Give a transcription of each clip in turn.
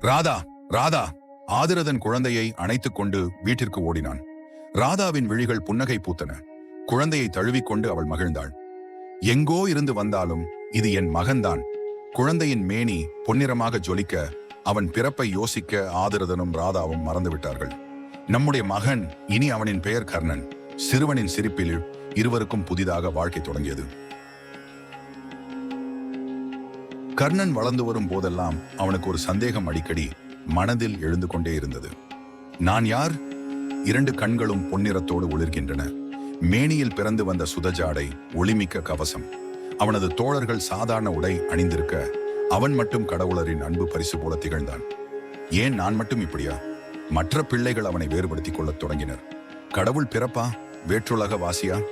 ராதா ராதா ஆதிரதன் குழந்தையை அணைத்துக் கொண்டு வீட்டிற்கு ஓடினான். ராதாவின் விழிகள் புன்னகை பூத்தன. குழந்தையை தழுவிக்கொண்டு அவள் மகிழ்ந்தாள். எங்கோ இருந்து வந்தாலும் இது என் மகன்தான். குழந்தையின் மேனி பொன்னிறமாக ஜொலிக்க அவன் பிறப்பை யோசிக்க ஆதிரதனும் ராதாவும் மறந்துவிட்டார்கள். நம்முடைய மகன் இனி அவனின் பெயர் கர்ணன். சிறுவனின் சிரிப்பில் இருவருக்கும் புதிதாக வாழ்க்கை தொடங்கியது. கர்ணன் வளர்ந்து வரும் போதெல்லாம் அவனுக்கு ஒரு சந்தேகம் அடிக்கடி மனதில் எழுந்து கொண்டே இருந்தது. நான் யார்? இரண்டு கண்களும் பொன்னிறத்தோடு ஒளிர்கின்றன. மேனியில் பிறந்து வந்த சுதஜாடை ஒளிமிக்க கவசம். அவனது தோழர்கள் சாதாரண உடை அணிந்திருக்க அவன் மட்டும் கடவுளரின் அன்பு பரிசு போல திகழ்ந்தான். ஏன் நான் மட்டும் இப்படியா? மற்ற பிள்ளைகள் அவனை வேறுபடுத்திக் கொள்ளத் தொடங்கினர். கடவுள் பிறப்பா? வேற்றுலக வாசியா?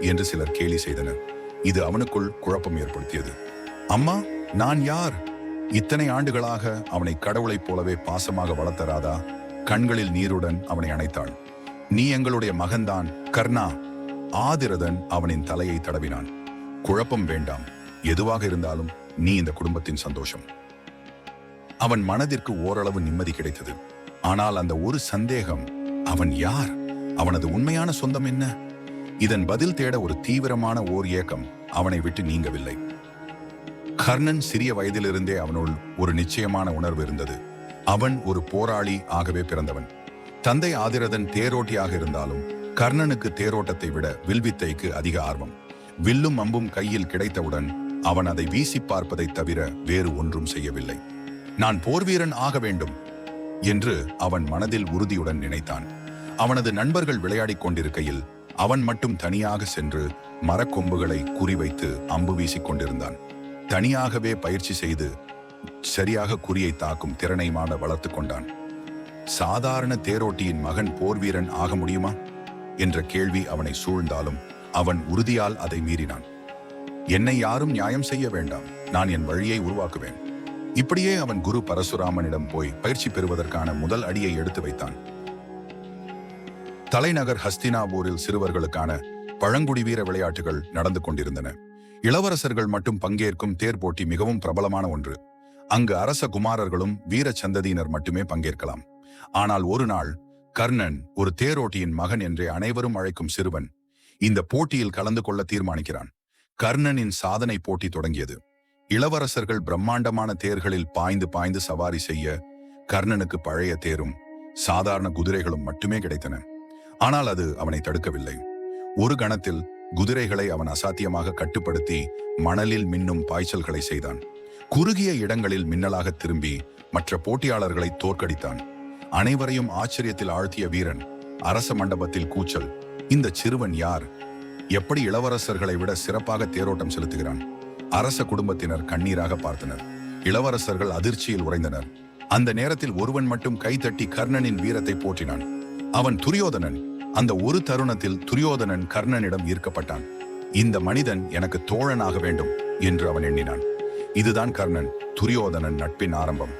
என்று சிலர் கேலி செய்தனர். இது அவனுக்குள் குழப்பம் ஏற்படுத்தியது. அம்மா நான் யார்? இத்தனை ஆண்டுகளாக அவனை கடவுளைப் போலவே பாசமாக வளர்த்தராதா கண்களில் நீருடன் அவனை அணைத்தாள். நீ எங்களுடைய மகன்தான் கர்ணா. ஆதிரதன் அவனின் தலையை தடவினான். குழப்பம் வேண்டாம். எதுவாக இருந்தாலும் நீ இந்த குடும்பத்தின் சந்தோஷம். அவன் மனதிற்கு ஓரளவு நிம்மதி கிடைத்தது. ஆனால் அந்த ஒரு சந்தேகம் அவன் யார்? அவனது உண்மையான சொந்தம் என்ன? இதன் பதில் தேட ஒரு தீவிரமான ஓர் ஏக்கம் அவனை விட்டு நீங்கவில்லை. கர்ணன் சிறிய வயதிலிருந்தே அவனுள் ஒரு நிச்சயமான உணர்வு இருந்தது. அவன் ஒரு போராளி ஆகவே பிறந்தவன். தந்தை ஆதிரதன் தேரோட்டியாக இருந்தாலும் கர்ணனுக்கு தேரோட்டத்தை விட வில்வித்தைக்கு அதிக ஆர்வம். வில்லும் அம்பும் கையில் கிடைத்தவுடன் அவன் அதை வீசி பார்ப்பதைத் தவிர வேறு ஒன்றும் செய்யவில்லை. நான் போர்வீரன் ஆக வேண்டும் என்று அவன் மனதில் உறுதியுடன் நினைத்தான். அவனது நண்பர்கள் விளையாடிக் கொண்டிருக்கையில் அவன் மட்டும் தனியாக சென்று மரக்கொம்புகளை குறிவைத்து அம்பு வீசிக் கொண்டிருந்தான். தனியாகவே பயிற்சி செய்து சரியாக குறியை தாக்கும் திறனைமான வளர்த்து கொண்டான். சாதாரண தேரோட்டியின் மகன் போர்வீரன் ஆக முடியுமா? என்ற கேள்வி அவனை சூழ்ந்தாலும் அவன் உறுதியால் அதை மீறினான். என்னை யாரும் நியாயம் செய்ய வேண்டாம். நான் என் வழியை உருவாக்குவேன். இப்படியே அவன் குரு பரசுராமனிடம் போய் பயிற்சி பெறுவதற்கான முதல் அடியை எடுத்து வைத்தான். தலைநகர் ஹஸ்தினாபூரில் சிறுவர்களுக்கான பழங்குடி வீர விளையாட்டுகள் நடந்து கொண்டிருந்தன. இளவரசர்கள் மட்டும் பங்கேற்கும் தேர் போட்டி மிகவும் பிரபலமான ஒன்று. அங்கு அரச குமாரர்களும் வீர சந்ததியினர் மட்டுமே பங்கேற்கலாம். ஆனால் ஒரு நாள் கர்ணன் ஒரு தேரோட்டியின் மகன் என்றே அனைவரும் அழைக்கும் சிறுவன் இந்த போட்டியில் கலந்து கொள்ள தீர்மானிக்கிறான். கர்ணனின் சாதனை போட்டி தொடங்கியது. இளவரசர்கள் பிரம்மாண்டமான தேர்களில் பாய்ந்து பாய்ந்து சவாரி செய்ய கர்ணனுக்கு பழைய தேரும் சாதாரண குதிரைகளும் மட்டுமே கிடைத்தன. ஆனால் அது அவனை தடுக்கவில்லை. ஒரு கணத்தில் குதிரைகளை அவன் அசாத்தியமாக கட்டுப்படுத்தி மணலில் மின்னும் பாய்ச்சல்களை செய்தான். குறுகிய இடங்களில் மின்னலாக திரும்பி மற்ற போட்டியாளர்களை தோற்கடித்தான். அனைவரையும் ஆச்சரியத்தில் ஆழ்த்திய வீரன் அரச மண்டபத்தில் கூச்சல் இந்த சிறுவன் யார்? எப்படி இளவரசர்களை விட சிறப்பாக தேரோட்டம் செலுத்துகிறான்? அரச குடும்பத்தினர் கண்ணீராக பார்த்தனர். இளவரசர்கள் அதிர்ச்சியில் உறைந்தனர். அந்த நேரத்தில் ஒருவன் மட்டும் கைதட்டி கர்ணனின் வீரத்தை போற்றினான். அவன் துரியோதனன் அந்த ஒரு தருணத்தில் துரியோதனன் கர்ணனிடம் ஈர்க்கப்பட்டான். இந்த மனிதன் எனக்கு தோழனாக வேண்டும் என்று அவன் எண்ணினான். இதுதான் கர்ணன் துரியோதனன் நட்பின் ஆரம்பம்.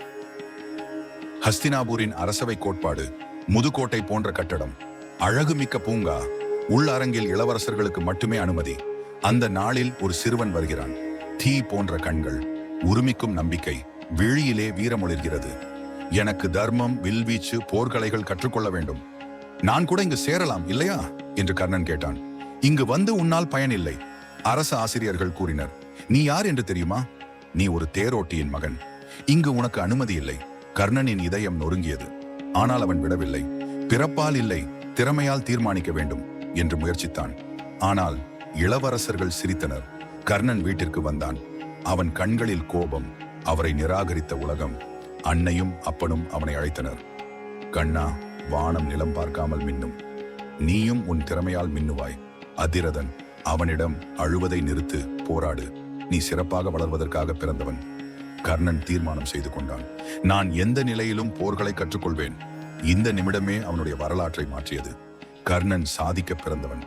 ஹஸ்தினாபூரின் அரசவை கோட்பாடு முதுகோட்டை போன்ற கட்டடம் அழகுமிக்க பூங்கா உள் அரங்கில் இளவரசர்களுக்கு மட்டுமே அனுமதி. அந்த நாளில் ஒரு சிறுவன் வருகிறான். தீ போன்ற கண்கள் உருமிக்கும் நம்பிக்கை விழியிலே வீரமொழிர்கிறது. எனக்கு தர்மம் வில்வீச்சு போர்க்கலைகள் கற்றுக்கொள்ள வேண்டும். நான் கூட இங்கு சேரலாம் இல்லையா? என்று கர்ணன் கேட்டான். இங்கு வந்து உன்னால் பயனில்லை அரச ஆசிரியர்கள் கூறினர். நீ யார் என்று தெரியுமா? நீ ஒரு தேரோட்டியின் மகன். இங்கு உனக்கு அனுமதி இல்லை. கர்ணனின் இதயம் நொறுங்கியது. ஆனால் அவன் விடவில்லை. பிறப்பால் இல்லை திறமையால் தீர்மானிக்க வேண்டும் என்று முயற்சித்தான். ஆனால் இளவரசர்கள் சிரித்தனர். கர்ணன் வீட்டிற்கு வந்தான். அவன் கண்களில் கோபம் அவரை நிராகரித்த உலகம் அன்னையும் அப்பனும் அவனை அழைத்தனர். கண்ணா வானம் நிலம் பார்க்காமல் மின்னும். நீயும் உன் திறமையால் மின்னுவாய். அதிரதன் அவனிடம் அழுவதை நிறுத்து போராடு. நீ சிறப்பாக வளர்வதற்காக பிறந்தவன். கர்ணன் தீர்மானம் செய்து கொண்டான். நான் எந்த நிலையிலும் போர்களை கற்றுக்கொள்வேன். இந்த நிமிடமே அவனுடைய வரலாற்றை மாற்றியது. கர்ணன் சாதிக்க பிறந்தவன்.